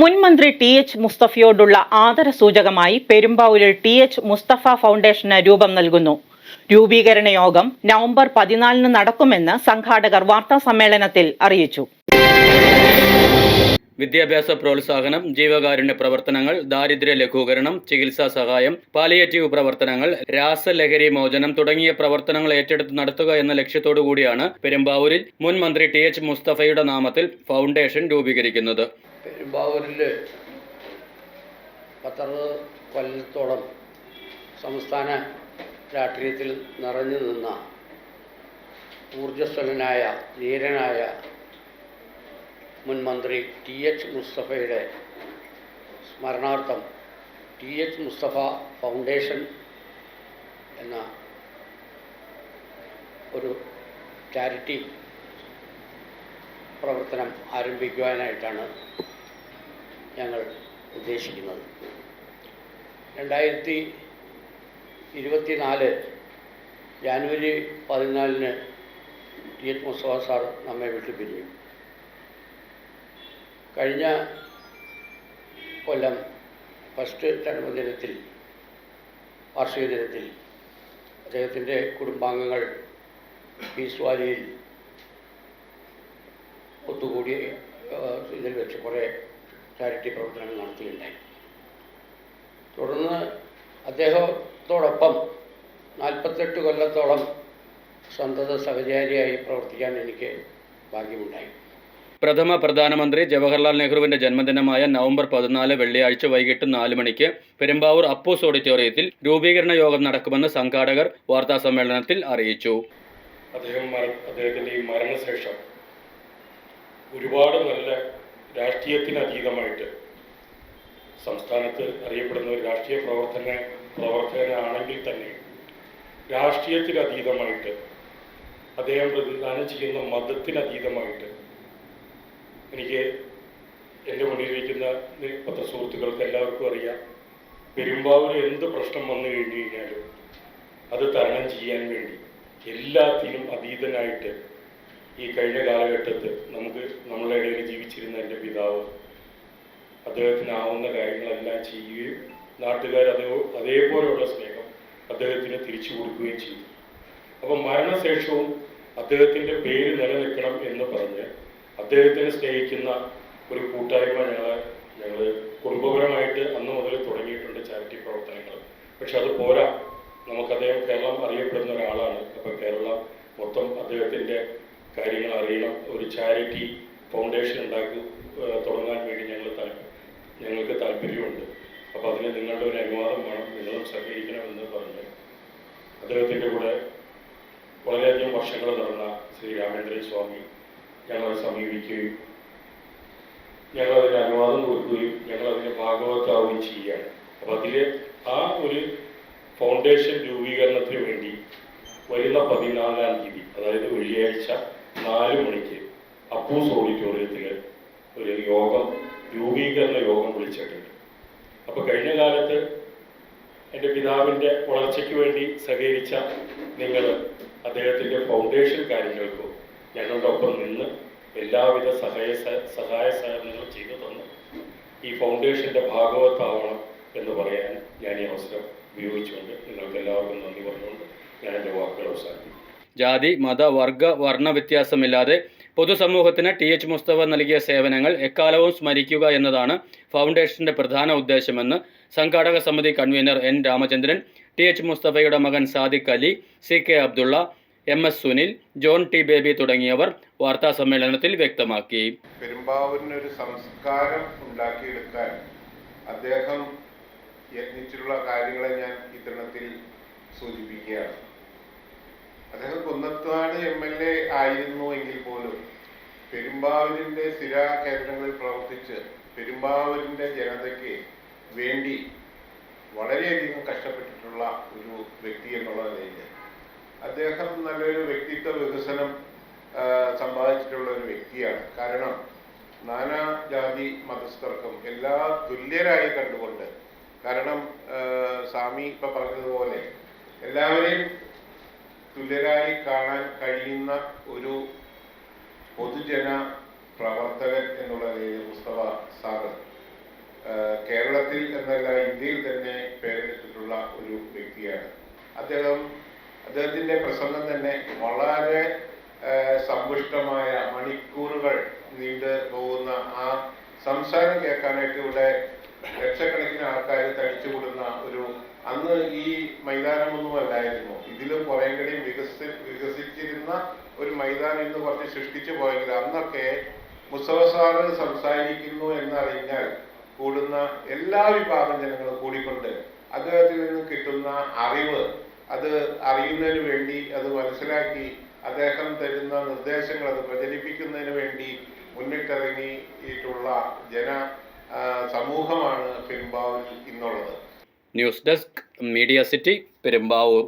മുൻ മന്ത്രി T H മുസ്തഫയോടുള്ള ആദരസൂചകമായി പെരുമ്പാവൂരിൽ ടി എച്ച് മുസ്തഫ ഫൗണ്ടേഷന് രൂപം നൽകുന്നു. രൂപീകരണ യോഗം നവംബർ പതിനാലിന് നടക്കുമെന്ന് സംഘാടകർ വാർത്താ സമ്മേളനത്തിൽ അറിയിച്ചു. വിദ്യാഭ്യാസ പ്രോത്സാഹനം ജീവകാരുണ്യ പ്രവർത്തനങ്ങൾ ദാരിദ്ര്യ ലഘൂകരണം ചികിത്സാ സഹായം പാലിയേറ്റീവ് പ്രവർത്തനങ്ങൾ രാസലഹരി മോചനം തുടങ്ങിയ പ്രവർത്തനങ്ങൾ ഏറ്റെടുത്ത് നടത്തുക എന്ന ലക്ഷ്യത്തോടു കൂടിയാണ് പെരുമ്പാവൂരിൽ മുൻ മന്ത്രി ടി എച്ച് മുസ്തഫയുടെ നാമത്തിൽ ഫൗണ്ടേഷൻ രൂപീകരിക്കുന്നത്. പെരുമ്പാവൂരിൽ പത്തറുപത് കൊല്ലത്തോളം സംസ്ഥാന രാഷ്ട്രീയത്തിൽ നിറഞ്ഞു നിന്ന ഊർജസ്വലനായ ധീരനായ മുൻ മന്ത്രി ടി എച്ച് മുസ്തഫയുടെ സ്മരണാർത്ഥം ടി എച്ച് മുസ്തഫ ഫൗണ്ടേഷൻ എന്ന ഒരു ചാരിറ്റി പ്രവർത്തനം ആരംഭിക്കുവാനായിട്ടാണ് ഞങ്ങൾ ഉദ്ദേശിക്കുന്നത്. രണ്ടായിരത്തി ഇരുപത്തിനാല് ജാനുവരി പതിനാലിന് ടി എച്ച് മുസ്തഫ സാർ നമ്മെ വിട്ടു പിരിഞ്ഞു. കഴിഞ്ഞ കൊല്ലം ഫസ്റ്റ് ജന്മദിനത്തിൽ വാർഷിക ദിനത്തിൽ അദ്ദേഹത്തിന്റെ കുടുംബാംഗങ്ങൾ പീസ്വാലിയിൽ ഒത്തുകൂടി ഇതിൽ വെച്ച് കുറേ ചാരിറ്റി പ്രവർത്തനങ്ങൾ നടത്തുകയുണ്ടായി. തുടർന്ന് അദ്ദേഹത്തോടൊപ്പം നാൽപ്പത്തെട്ട് കൊല്ലത്തോളം സന്തത സഹചാരിയായി പ്രവർത്തിക്കാൻ എനിക്ക് ഭാഗ്യമുണ്ടായി. പ്രഥമ പ്രധാനമന്ത്രി ജവഹർലാൽ നെഹ്റുവിന്റെ ജന്മദിനമായ നവംബർ പതിനാല് വെള്ളിയാഴ്ച വൈകിട്ട് നാല് മണിക്ക് പെരുമ്പാവൂർ അപ്പൂസ് ഓഡിറ്റോറിയത്തിൽ രൂപീകരണ യോഗം നടക്കുമെന്ന് സംഘാടകർ വാർത്താ സമ്മേളനത്തിൽ അറിയിച്ചു. അദ്ദേഹം അദ്ദേഹത്തിന്റെ അദ്ദേഹത്തിന്റെ ഈ മരണശേഷം ഒരുപാട് നല്ല രാഷ്ട്രീയത്തിന് അതീതമായിട്ട് സംസ്ഥാനത്ത് അറിയപ്പെടുന്ന ഒരു രാഷ്ട്രീയ പ്രവർത്തന പ്രവർത്തകനാണെങ്കിൽ തന്നെ രാഷ്ട്രീയത്തിന് അതീതമായിട്ട് അദ്ദേഹം പ്രതിദാനം ചെയ്യുന്ന മതത്തിന് അതീതമായിട്ട് എനിക്ക് എന്റെ മുന്നിലിരിക്കുന്ന പത്രസുഹൃത്തുക്കൾക്ക് എല്ലാവർക്കും അറിയാം. പെരുമ്പാവൂർ എന്ത് പ്രശ്നം വന്നു കഴിഞ്ഞു കഴിഞ്ഞാലും അത് തരണം ചെയ്യാൻ വേണ്ടി എല്ലാത്തിനും അതീതനായിട്ട് ഈ കഴിഞ്ഞ കാലഘട്ടത്ത് നമുക്ക് നമ്മളുടെ ഇടയിൽ ജീവിച്ചിരുന്ന എന്റെ പിതാവ് അദ്ദേഹത്തിനാവുന്ന കാര്യങ്ങളെല്ലാം ചെയ്യുകയും നാട്ടുകാർ അതേ അതേപോലെയുള്ള സ്നേഹം അദ്ദേഹത്തിന് തിരിച്ചു കൊടുക്കുകയും ചെയ്തു. അപ്പം മരണശേഷവും അദ്ദേഹത്തിന്റെ പേര് നിലനിൽക്കണം എന്ന് പറഞ്ഞ് അദ്ദേഹത്തിനെ സ്നേഹിക്കുന്ന ഒരു കൂട്ടായ്മ ഞങ്ങൾ ഞങ്ങൾ കുടുംബപരമായിട്ട് അന്ന് മുതൽ തുടങ്ങിയിട്ടുണ്ട് ചാരിറ്റി പ്രവർത്തനങ്ങൾ. പക്ഷെ അത് പോരാ. നമുക്ക് അദ്ദേഹം കേരളം അറിയപ്പെടുന്ന ഒരാളാണ്. അപ്പോൾ കേരളം മൊത്തം അദ്ദേഹത്തിന്റെ കാര്യങ്ങൾ അറിയണം ഒരു ചാരിറ്റി ഫൗണ്ടേഷൻ ഉണ്ടാക്കി തുടങ്ങാൻ വേണ്ടി ഞങ്ങൾ ഞങ്ങൾക്ക് താല്പര്യമുണ്ട്. അപ്പോൾ അതിന് നിങ്ങളുടെ ഒരു അനുവാദം വേണം നിങ്ങളും സഹകരിക്കണമെന്ന് പറഞ്ഞ് അദ്ദേഹത്തിന്റെ കൂടെ വളരെയധികം വർഷങ്ങൾ നടന്ന ശ്രീ രാമേന്ദ്രൻ സ്വാമി ഞങ്ങളെ സമീപിക്കുകയും ഞങ്ങളതിന് അനുവാദം കൊടുക്കുകയും ഞങ്ങളതിന് ഭാഗവത്താവുകയും ചെയ്യുകയാണ്. അപ്പം അതിൽ ആ ഒരു ഫൗണ്ടേഷൻ രൂപീകരണത്തിന് വേണ്ടി വരുന്ന പതിനാലാം തീയതി അതായത് വെള്ളിയാഴ്ച നാല് മണിക്ക് അപ്പൂസ് ഓഡിറ്റോറിയത്തിൽ ഒരു യോഗം രൂപീകരണ യോഗം വിളിച്ചിട്ടുണ്ട്. അപ്പോൾ കഴിഞ്ഞ കാലത്ത് എന്റെ പിതാവിന്റെ വളർച്ചയ്ക്ക് വേണ്ടി സഹകരിച്ച നിങ്ങൾ അദ്ദേഹത്തിന്റെ ഫൗണ്ടേഷൻ കാര്യങ്ങൾക്കും ഞങ്ങളുടെ ഒപ്പം നിന്ന് എല്ലാവിധ സഹായ സഹായ സഹകരണങ്ങളും ചെയ്തു തന്നു. ഈ ഫൗണ്ടേഷന്റെ ഭാഗവത്താവണം എന്ന് പറയാൻ ഞാൻ ഈ അവസരം ഉപയോഗിച്ചുകൊണ്ട് നിങ്ങൾക്ക് എല്ലാവർക്കും നന്ദി പറഞ്ഞുകൊണ്ട് ഞാൻ എന്റെ വാക്കുകൾ അവസാനിപ്പിക്കും ജാതി മത വർഗ വർണ വ്യത്യാസമില്ലാതെ പൊതുസമൂഹത്തിന് ടി എച്ച് മുസ്തഫ നൽകിയ സേവനങ്ങൾ എക്കാലവും സ്മരിക്കുക എന്നതാണ് ഫൗണ്ടേഷന്റെ പ്രധാന ഉദ്ദേശമെന്ന് സംഘാടക സമിതി convener N Ramachandran T H മുസ്തഫയുടെ മകൻ Sadiq Ali C K Abdulla M S Sunil John T Baby തുടങ്ങിയവർ വാർത്താ സമ്മേളനത്തിൽ വ്യക്തമാക്കി. പെരുമ്പാവൂരിനൊരു സംസ്കാരം ഉണ്ടാക്കിയെടുക്കാൻ അദ്ദേഹം യത്നിച്ചിട്ടുള്ള കാര്യങ്ങളെ ഞാൻ ഇത്തരണത്തിൽ സൂചിപ്പിക്കുകയാണ്. അദ്ദേഹം കുന്നത്താട് എം എൽ എ ആയിരുന്നു എങ്കിൽ പോലും പെരുമ്പാവൂരിന്റെ സ്ഥിര കേന്ദ്രങ്ങളിൽ പ്രവർത്തിച്ച് പെരുമ്പാവൂരിന്റെ ജനതയ്ക്ക് വേണ്ടി വളരെയധികം കഷ്ടപ്പെട്ടിട്ടുള്ള ഒരു വ്യക്തി എന്നുള്ള നിലയിൽ അദ്ദേഹം നല്ലൊരു വ്യക്തിത്വ വികസനം സമ്പാദിച്ചിട്ടുള്ള ഒരു വ്യക്തിയാണ്. കാരണം നാനാ ജാതി മതസ്ഥർക്കും എല്ലാ തുല്യരായി കണ്ടുകൊണ്ട് കാരണം സ്വാമി ഇപ്പൊ പറഞ്ഞതുപോലെ എല്ലാവരെയും തുല്യരായി കാണാൻ കഴിയുന്ന ഒരു പൊതുജന പ്രവർത്തകൻ എന്നുള്ള നിലയിൽ മുസ്തഫ സാഗർ കേരളത്തിൽ എന്നല്ല ഇന്ത്യയിൽ തന്നെ പേരെടുത്തിട്ടുള്ള ഒരു വ്യക്തിയാണ്. അദ്ദേഹം അദ്ദേഹത്തിന്റെ പ്രസംഗം തന്നെ വളരെ സമ്പുഷ്ടമായ മണിക്കൂറുകൾ നീണ്ടു പോകുന്ന ആ സംസാരം കേൾക്കാനായിട്ട് ഇവിടെ ലക്ഷക്കണക്കിന് ആൾക്കാർ തടിച്ചുകൂടുന്ന ഒരു അന്ന് ഈ മൈതാനമൊന്നും അല്ലായിരുന്നു ഇതിലും കുറേ കൂടി വികസി വികസിച്ചിരുന്ന ഒരു മൈതാനം ഇന്ന് കുറച്ച് സൃഷ്ടിച്ചു പോയെങ്കിൽ അന്നൊക്കെ മുസ്തഫ സാറ് സംസാരിക്കുന്നു എന്നറിഞ്ഞാൽ കൂടുന്ന എല്ലാ വിഭാഗം ജനങ്ങളും കൂടിക്കൊണ്ട് അദ്ദേഹത്തിൽ നിന്ന് കിട്ടുന്ന അറിവ് അത് അറിയുന്നതിന് വേണ്ടി അത് മനസ്സിലാക്കി അദ്ദേഹം തരുന്ന നിർദ്ദേശങ്ങൾ അത് പ്രചരിപ്പിക്കുന്നതിന് വേണ്ടി മുന്നിട്ടിറങ്ങിയിട്ടുള്ള ജന സമൂഹമാണ് പെരുമ്പാവൂരിൽ ഇന്നുള്ളത്. News desk media city Perumbavoor